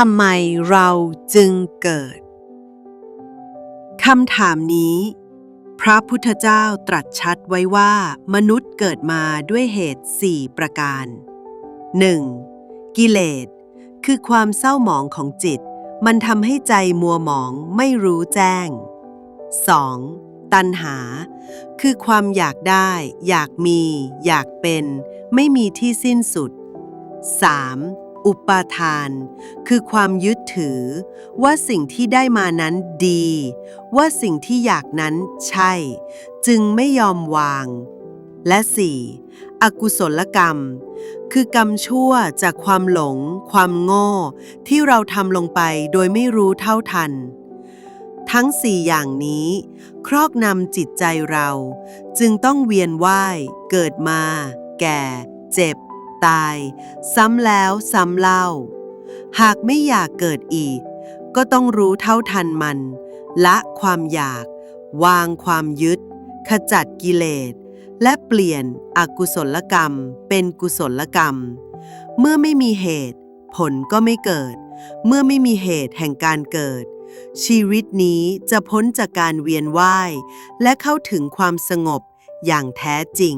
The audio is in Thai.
ทำไมเราจึงเกิด คำถามนี้ พระพุทธเจ้าตรัสชัดไว้ว่า มนุษย์เกิดมาด้วยเหตุสี่ประการ 1. กิเลส คือความเศร้าหมองของจิต มันทำให้ใจมัวหมองไม่รู้แจ้ง 2. ตัณหา คือความอยากได้ อยากมี อยากเป็น ไม่มีที่สิ้นสุด 3. อุปาทาน คือความยึดถือ ว่าสิ่งที่ได้มานั้นดี ว่าสิ่งที่อยากนั้นใช่ จึงไม่ยอมวาง และ 4. อกุศลกรรม คือกรรมชั่วจากความหลง ความโง่ ที่เราทำลงไปโดยไม่รู้เท่าทัน ทั้งสี่อย่างนี้ ครอบนำจิตใจเรา จึงต้องเวียนว่าย เกิดมา แก่ เจ็บ ตาย ซ้ำแล้วซ้ำเล่า หากไม่อยากเกิดอีก ก็ต้องรู้เท่าทันมัน ละความอยาก วางความยึด ขจัดกิเลส และเปลี่ยนอกุศลกรรม เป็นกุศลกรรม เมื่อไม่มีเหตุ ผลก็ไม่เกิด เมื่อไม่มีเหตุแห่งการเกิดชีวิตนี้จะพ้นจากการเวียนว่าย และเข้าถึงความสงบอย่างแท้จริง